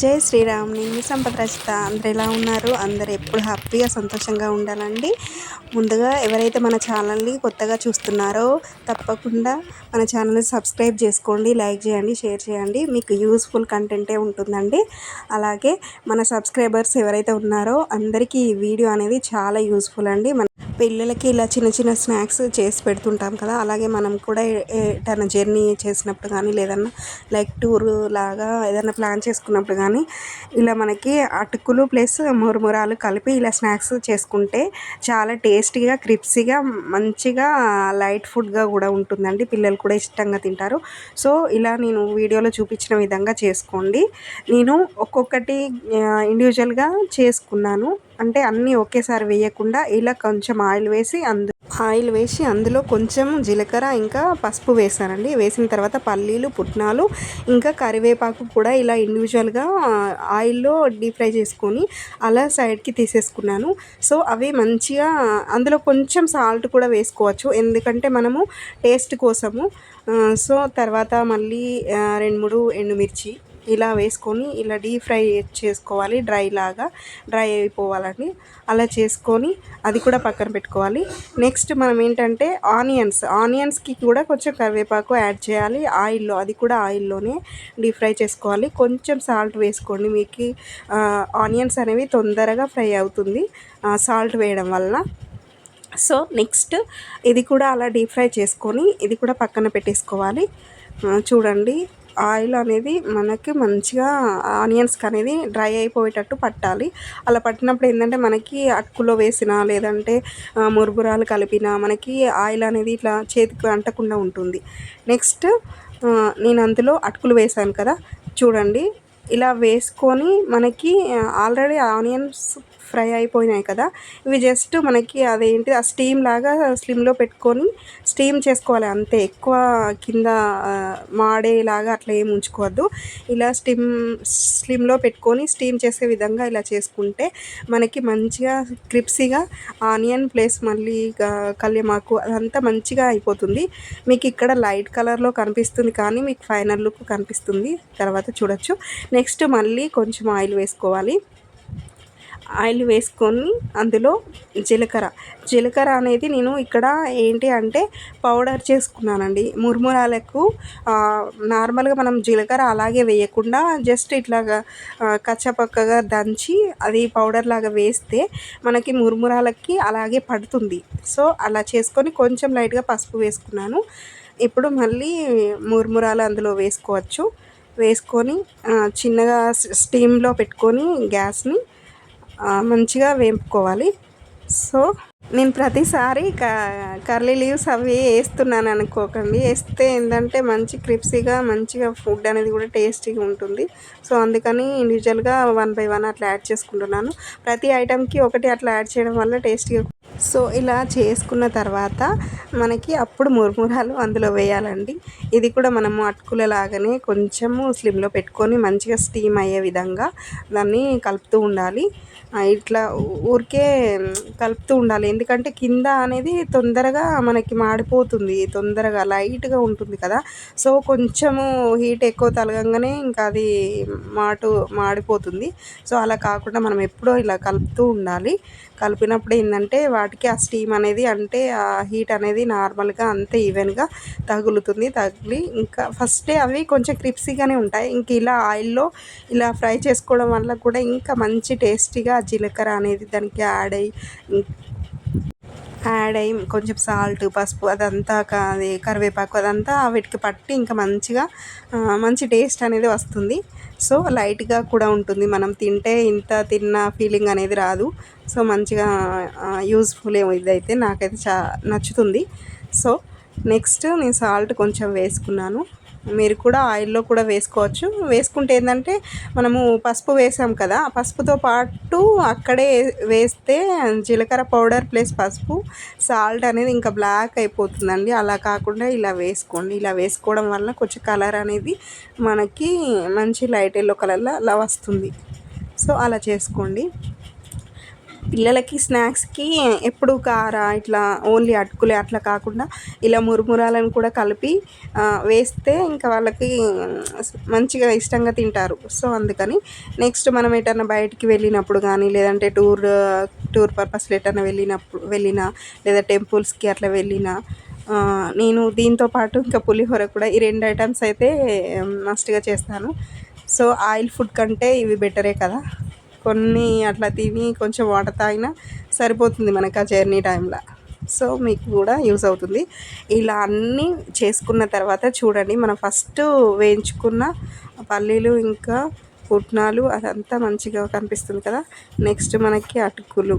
జై శ్రీరామ్. నేను సంపద రచిత అందరు ఎలా ఉన్నారు? అందరు ఎప్పుడు హ్యాపీగా సంతోషంగా ఉండాలండి. ముందుగా ఎవరైతే మన ఛానల్ని కొత్తగా చూస్తున్నారో తప్పకుండా మన ఛానల్ని సబ్స్క్రైబ్ చేసుకోండి లైక్ చేయండి షేర్ చేయండి. మీకు యూస్ఫుల్ కంటెంటే ఉంటుందండి. అలాగే మన సబ్స్క్రైబర్స్ ఎవరైతే ఉన్నారో అందరికీ ఈ వీడియో అనేది చాలా యూస్ఫుల్ అండి. మన పిల్లలకి ఇలా చిన్న చిన్న స్నాక్స్ చేసి పెడుతుంటాం కదా అలాగే మనం కూడా ఎటైనా జర్నీ చేసినప్పుడు కానీ లేదన్నా లైక్ టూర్ లాగా ఏదైనా ప్లాన్ చేసుకున్నప్పుడు కానీ ఇలా మనకి అటుకులు ప్లస్ మురుమురాలు కలిపి ఇలా స్నాక్స్ చేసుకుంటే చాలా టేస్టీగా క్రిప్సీగా మంచిగా లైట్ ఫుడ్గా కూడా ఉంటుందండి. పిల్లలు కూడా ఇష్టంగా తింటారు. సో ఇలా నేను వీడియోలో చూపించిన విధంగా చేసుకోండి. నేను ఒక్కొక్కటి ఇండివిజువల్గా చేసుకున్నాను. అంటే అన్నీ ఒకేసారి వేయకుండా ఇలా కొంచెం ఆయిల్ వేసి అందు ఆయిల్ వేసి అందులో కొంచెం జీలకర్ర ఇంకా పసుపు వేసానండి వేసిన తర్వాత పల్లీలు పుట్నాలు ఇంకా కరివేపాకు కూడా ఇలా ఇండివిజువల్గా ఆయిల్లో డీప్ ఫ్రై చేసుకొని అలా సైడ్కి తీసేసుకున్నాను. సో అవి మంచిగా అందులో కొంచెం సాల్ట్ కూడా వేసుకోవచ్చు. ఎందుకంటే మనము టేస్ట్ కోసము. సో తర్వాత మళ్ళీ రెండు మూడు ఎండుమిర్చి ఇలా వేసుకొని ఇలా డీప్ ఫ్రై చేసుకోవాలి డ్రై లాగా డ్రై అయిపోవాలని. అలా చేసుకొని అది కూడా పక్కన పెట్టుకోవాలి. నెక్స్ట్ మనం ఏంటంటే ఆనియన్స్ ఆనియన్స్కి కూడా కొంచెం కరివేపాకు యాడ్ చేయాలి. ఆయిల్లో అది కూడా ఆయిల్లోనే డీప్ ఫ్రై చేసుకోవాలి. కొంచెం సాల్ట్ వేసుకోండి మీకు. ఆనియన్స్ అనేవి తొందరగా ఫ్రై అవుతుంది సాల్ట్ వేయడం వల్ల సో నెక్స్ట్ ఇది కూడా అలా డీప్ ఫ్రై చేసుకొని ఇది కూడా పక్కన పెట్టేసుకోవాలి. చూడండి. ఆయిల్ అనేది మనకి మంచిగా ఆనియన్స్కి అనేది డ్రై అయిపోయేటట్టు పట్టాలి. అలా పట్టినప్పుడు ఏంటంటే మనకి అటుకులో వేసిన లేదంటే మురుగురాలు కలిపిన మనకి ఆయిల్ అనేది ఇట్లా చేతికి అంటకుండా ఉంటుంది. నెక్స్ట్ నేను అందులో అటుకులు వేసాను కదా. చూడండి ఇలా వేసుకొని మనకి ఆల్రెడీ ఆనియన్స్ ఫ్రై అయిపోయినాయి కదా. ఇవి జస్ట్ మనకి అదేంటి ఆ స్టీమ్ లాగా స్లిమ్లో పెట్టుకొని స్టీమ్ చేసుకోవాలి అంతే. ఎక్కువ కింద మాడేలాగా అట్లా ఏమి ఉంచుకోవద్దు. ఇలా స్టిమ్ స్లిమ్లో పెట్టుకొని స్టీమ్ చేసే విధంగా ఇలా చేసుకుంటే మనకి మంచిగా క్రిప్సీగా ఆనియన్ ప్లస్ మళ్ళీ కళ్యమాకు అదంతా మంచిగా అయిపోతుంది. మీకు ఇక్కడ లైట్ కలర్లో కనిపిస్తుంది కానీ మీకు ఫైనల్ లుక్ కనిపిస్తుంది. తర్వాత చూడొచ్చు. నెక్స్ట్ మళ్ళీ కొంచెం ఆయిల్ వేసుకోవాలి. ఆయిల్ వేసుకొని అందులో జీలకర్ర. జీలకర్ర అనేది నేను ఇక్కడ ఏంటి అంటే పౌడర్ చేసుకున్నానండి. మురుమురాలకు నార్మల్గా మనం జీలకర్ర అలాగే వేయకుండా జస్ట్ ఇట్లాగా కచ్చపక్కగా దంచి అది పౌడర్ లాగా వేస్తే మనకి మురుమురాలకి అలాగే పడుతుంది. సో అలా చేసుకొని కొంచెం లైట్గా పసుపు వేసుకున్నాను. ఇప్పుడు మళ్ళీ మురుమురాలు అందులో వేసుకోవచ్చు. వేసుకొని చిన్నగా స్టీమ్లో పెట్టుకొని గ్యాస్ని మంచిగా వేపుకోవాలి. సో నేను ప్రతిసారి క కర్లీ లీవ్స్ అవి వేస్తున్నాను అనుకోకండి. వేస్తే ఏంటంటే మంచి క్రిప్సీగా మంచిగా ఫుడ్ అనేది కూడా టేస్టీగా ఉంటుంది. సో అందుకని ఇండివిజువల్గా వన్ బై వన్ అట్లా యాడ్ చేసుకుంటున్నాను. ప్రతి ఐటెంకి ఒకటి అట్లా యాడ్ చేయడం వల్ల టేస్టీగా సో ఇలా చేసుకున్న తర్వాత మనకి అప్పుడు మురుమురాలు అందులో వేయాలండి. ఇది కూడా మనము అటుకుల లాగానే కొంచెము స్లిమ్లో పెట్టుకొని మంచిగా స్టీమ్ అయ్యే విధంగా దాన్ని కలుపుతూ ఉండాలి. ఇట్లా ఊరికే కలుపుతూ ఉండాలి. ఎందుకంటే కింద అనేది తొందరగా మనకి మాడిపోతుంది తొందరగా లైట్గా ఉంటుంది కదా. సో కొంచెము హీట్ ఎక్కువ తలగంగానే ఇంకా అది మాటు మాడిపోతుంది. సో అలా కాకుండా మనం ఎప్పుడో ఇలా కలుపుతూ ఉండాలి. కలిపినప్పుడు ఏంటంటే వాటికి ఆ స్టీమ్ అనేది అంటే ఆ హీట్ అనేది నార్మల్గా అంతే ఈవెన్గా తగులుతుంది తగిలి ఇంకా ఫస్టే అవి కొంచెం క్రిప్సీగానే ఉంటాయి. ఇంక ఇలా ఆయిల్లో ఇలా ఫ్రై చేసుకోవడం వల్ల కూడా ఇంకా మంచి టేస్టీగా జీలకర్ర అనేది దానికి యాడ్ అయ్యి యాడ్ అయ్యి కొంచెం సాల్ట్ పసుపు అదంతా అది కరివేపాకు అదంతా వీటికి పట్టి ఇంకా మంచిగా మంచి టేస్ట్ అనేది వస్తుంది. సో లైట్గా కూడా ఉంటుంది. మనం తింటే ఇంత తిన్న ఫీలింగ్ అనేది రాదు. సో మంచిగా యూస్ఫుల్ ఇదైతే నాకైతే చా నచ్చుతుంది. సో నెక్స్ట్ నేను సాల్ట్ కొంచెం వేసుకున్నాను. మీరు కూడా ఆయిల్లో కూడా వేసుకోవచ్చు. వేసుకుంటే ఏంటంటే మనము పసుపు వేసాం కదా పసుపుతో పాటు అక్కడే వేస్తే జీలకర్ర పౌడర్ ప్లస్ పసుపు సాల్ట్ అనేది ఇంకా బ్లాక్ అయిపోతుందండి. అలా కాకుండా ఇలా వేసుకోండి. ఇలా వేసుకోవడం వల్ల కొంచెం కలర్ అనేది మనకి మంచి లైట్ ఎల్లో కలర్లో అలా వస్తుంది. సో అలా చేసుకోండి. పిల్లలకి స్నాక్స్కి ఎప్పుడు కార ఇట్లా ఓన్లీ అటుకులే అట్లా కాకుండా ఇలా మురుమురాలను కూడా కలిపి వేస్తే ఇంకా వాళ్ళకి మంచిగా ఇష్టంగా తింటారు. సో అందుకని నెక్స్ట్ మనం ఎటన్నా బయటికి వెళ్ళినప్పుడు కానీ లేదంటే టూర్ టూర్ పర్పస్లో ఎటన్నా వెళ్ళినప్పుడు వెళ్ళినా లేదా టెంపుల్స్కి అట్లా వెళ్ళినా నేను దీంతో పాటు ఇంకా పులిహోర కూడా ఈ రెండు ఐటమ్స్ అయితే మస్ట్గా చేస్తాను. సో ఆయిల్ ఫుడ్ కంటే ఇవి బెటరే కదా. కొన్ని అట్లా తిని కొంచెం వాటర్ తాగినా సరిపోతుంది మనకు ఆ జర్నీ టైంలో. సో మీకు కూడా యూస్ అవుతుంది. ఇలా అన్నీ చేసుకున్న తర్వాత చూడండి మనం ఫస్ట్ వేయించుకున్న పల్లీలు ఇంకా పుట్నాలు అదంతా మంచిగా కనిపిస్తుంది కదా. నెక్స్ట్ మనకి అటుకులు.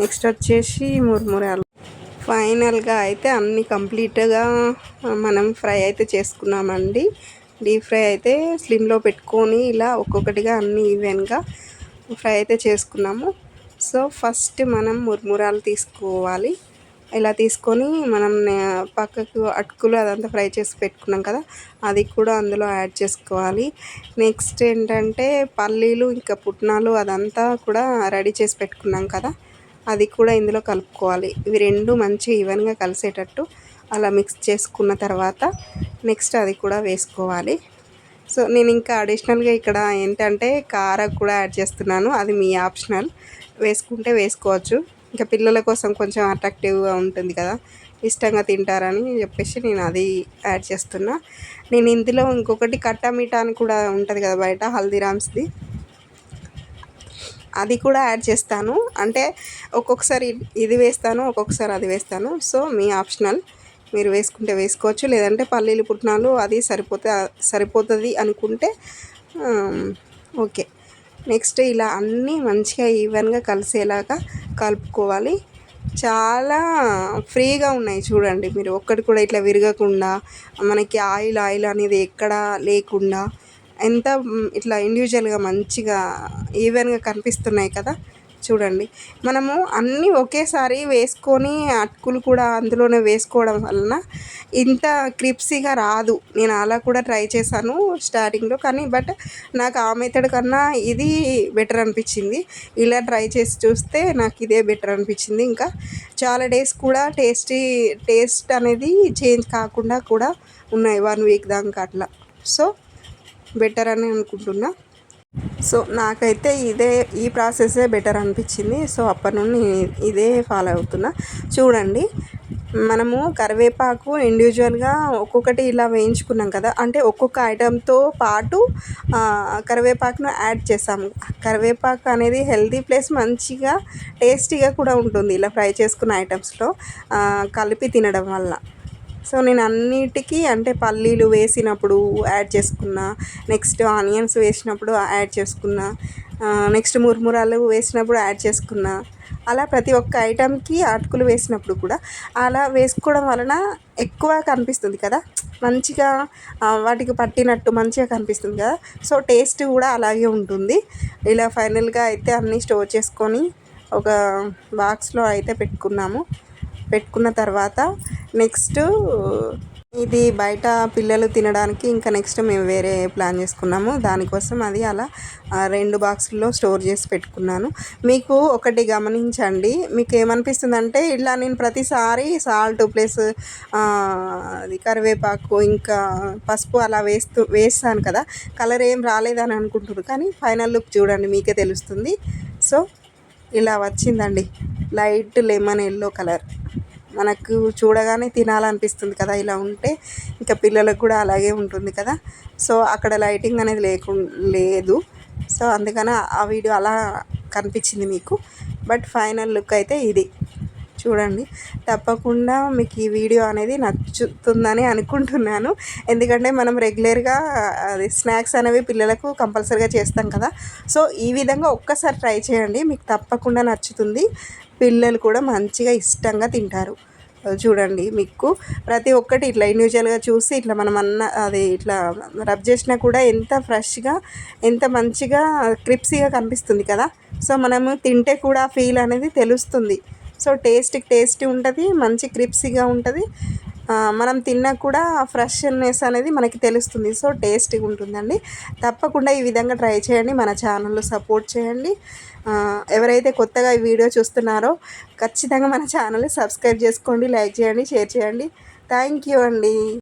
నెక్స్ట్ వచ్చేసి మురుమురాలు. ఫైనల్గా అయితే అన్నీ కంప్లీట్గా మనం ఫ్రై అయితే చేసుకున్నామండి. డీప్ ఫ్రై అయితే స్లిమ్లో పెట్టుకొని ఇలా ఒక్కొక్కటిగా అన్ని ఈవెన్గా ఫ్రై అయితే చేసుకున్నాము. సో ఫస్ట్ మనం మురుమురాలు తీసుకోవాలి. ఇలా తీసుకొని మనం పక్కకు అటుకులు అదంతా ఫ్రై చేసి పెట్టుకున్నాం కదా అది కూడా అందులో యాడ్ చేసుకోవాలి. నెక్స్ట్ ఏంటంటే పల్లీలు ఇంకా పుట్నాలు అదంతా కూడా రెడీ చేసి పెట్టుకున్నాం కదా అది కూడా ఇందులో కలుపుకోవాలి. ఇవి రెండు మంచి ఈవెన్గా కలిసేటట్టు అలా మిక్స్ చేసుకున్న తర్వాత నెక్స్ట్ అది కూడా వేసుకోవాలి. సో నేను ఇంకా అడిషనల్గా ఇక్కడ ఏంటంటే కారం కూడా యాడ్ చేస్తున్నాను. అది మీ ఆప్షనల్. వేసుకుంటే వేసుకోవచ్చు. ఇంకా పిల్లల కోసం కొంచెం అట్రాక్టివ్గా ఉంటుంది కదా. ఇష్టంగా తింటారని చెప్పేసి నేను అది యాడ్ చేస్తున్నా. నేను ఇందులో ఇంకొకటి కట్టా మీఠా అని కూడా ఉంటుంది కదా బయట హల్దీరామ్స్ది. అది కూడా యాడ్ చేస్తాను. అంటే ఒక్కొక్కసారి ఇది వేస్తాను ఒక్కొక్కసారి అది వేస్తాను. సో మీ ఆప్షనల్. మీరు వేసుకుంటే వేసుకోవచ్చు లేదంటే పల్లీలు పుట్నాలు అది సరిపోతే సరిపోతుంది అనుకుంటే ఓకే. నెక్స్ట్ ఇలా అన్నీ మంచిగా ఈవెన్గా కలిసేలాగా కలుపుకోవాలి. చాలా ఫ్రీగా ఉన్నాయి చూడండి మీరు. ఒక్కటి కూడా ఇట్లా విరగకుండా మనకి ఆయిల్ ఆయిల్ అనేది ఎక్కడా లేకుండా ఎంత ఇట్లా ఇండివిజువల్గా మంచిగా ఈవెన్గా కనిపిస్తున్నాయి కదా చూడండి. మనము అన్నీ ఒకేసారి వేసుకొని అటుకులు కూడా అందులోనే వేసుకోవడం వలన ఇంత క్రిప్సీగా రాదు. నేను అలా కూడా ట్రై చేశాను స్టార్టింగ్లో కానీ బట్ నాకు ఆ మెథడ్ కన్నా ఇది బెటర్ అనిపించింది. ఇలా ట్రై చేసి చూస్తే నాకు ఇదే బెటర్ అనిపించింది. ఇంకా చాలా డేస్ కూడా టేస్టీ టేస్ట్ అనేది చేంజ్ కాకుండా కూడా ఉన్నాయి వన్ వీక్ దాకా అట్లా. సో బెటర్ అని అనుకుంటున్నా. సో నాకైతే ఇదే ఈ ప్రాసెసే బెటర్ అనిపించింది. సో అప్పటి నుండి ఇదే ఫాలో అవుతున్నా. చూడండి మనము కరివేపాకు ఇండివిజువల్గా ఒక్కొక్కటి ఇలా వేయించుకున్నాం కదా. అంటే ఒక్కొక్క ఐటెంతో పాటు కరివేపాకును యాడ్ చేసాము కరివేపాకు అనేది హెల్తీ ప్లస్ మంచిగా టేస్టీగా కూడా ఉంటుంది ఇలా ఫ్రై చేసుకున్న ఐటమ్స్లో కలిపి తినడం వల్ల. సో నేను అన్నిటికీ అంటే పల్లీలు వేసినప్పుడు యాడ్ చేసుకున్నా నెక్స్ట్ ఆనియన్స్ వేసినప్పుడు యాడ్ చేసుకున్నా నెక్స్ట్ మురుమురాలు వేసినప్పుడు యాడ్ చేసుకున్నా అలా ప్రతి ఒక్క ఐటెంకి అటుకులు వేసినప్పుడు కూడా అలా వేసుకోవడం వలన ఎక్కువ కనిపిస్తుంది కదా. మంచిగా వాటికి పట్టినట్టు మంచిగా కనిపిస్తుంది కదా. సో టేస్ట్ కూడా అలాగే ఉంటుంది. ఇలా ఫైనల్గా అయితే అన్నీ స్టోర్ చేసుకొని ఒక బాక్స్లో అయితే పెట్టుకున్నాము. పెట్టుకున్న తర్వాత నెక్స్ట్ ఇది బయట పిల్లలు తినడానికి ఇంకా నెక్స్ట్ మేము వేరే ప్లాన్ చేసుకున్నాము. దానికోసం అది అలా రెండు బాక్సుల్లో స్టోర్ చేసి పెట్టుకున్నాను. మీకు ఒకటి గమనించండి. మీకు ఏమనిపిస్తుంది అంటే ఇలా నేను ప్రతిసారి సాల్ట్ ప్లస్ అది కరివేపాకు ఇంకా పసుపు అలా వేస్తూ వేస్తాను కదా. కలర్ ఏం రాలేదని అనుకుంటున్నారు. కానీ ఫైనల్ లుక్ చూడండి మీకే తెలుస్తుంది. సో ఇలా వచ్చిందండి. Light lemon yellow colour. మనకు చూడగానే తినాలనిపిస్తుంది కదా ఇలా ఉంటే ఇంకా పిల్లలకు కూడా అలాగే ఉంటుంది కదా. సో అక్కడ లైటింగ్ అనేది లేకు లేదు. సో అందుకని ఆ వీడియో అలా కనిపించింది మీకు. బట్ ఫైనల్ లుక్ అయితే ఇది. చూడండి. తప్పకుండా మీకు ఈ వీడియో అనేది నచ్చుతుందని అనుకుంటున్నాను. ఎందుకంటే మనం రెగ్యులర్గా అది స్నాక్స్ అనేవి పిల్లలకు కంపల్సరీగా చేస్తాం కదా. సో ఈ విధంగా ఒక్కసారి ట్రై చేయండి. మీకు తప్పకుండా నచ్చుతుంది. పిల్లలు కూడా మంచిగా ఇష్టంగా తింటారు. చూడండి మీకు. ప్రతి ఒక్కటి ఇట్లా ఇండివిజువల్గా చూసి ఇట్లా మనం అన్న అది ఇట్లా రబ్ చేసినా కూడా ఎంత ఫ్రెష్గా ఎంత మంచిగా క్రిప్సీగా కనిపిస్తుంది కదా. సో మనము తింటే కూడా ఫీల్ అనేది తెలుస్తుంది. సో టేస్ట్కి టేస్టీ ఉంటుంది మంచి క్రిప్సీగా ఉంటుంది. మనం తిన్నా కూడా ఫ్రెష్నెస్ అనేది మనకి తెలుస్తుంది. సో టేస్టీగా ఉంటుందండి. తప్పకుండా ఈ విధంగా ట్రై చేయండి. మన ఛానల్లో సపోర్ట్ చేయండి. ఎవరైతే కొత్తగా ఈ వీడియో చూస్తున్నారో ఖచ్చితంగా మన ఛానల్ని సబ్స్క్రైబ్ చేసుకోండి లైక్ చేయండి షేర్ చేయండి. థ్యాంక్ యూ అండి.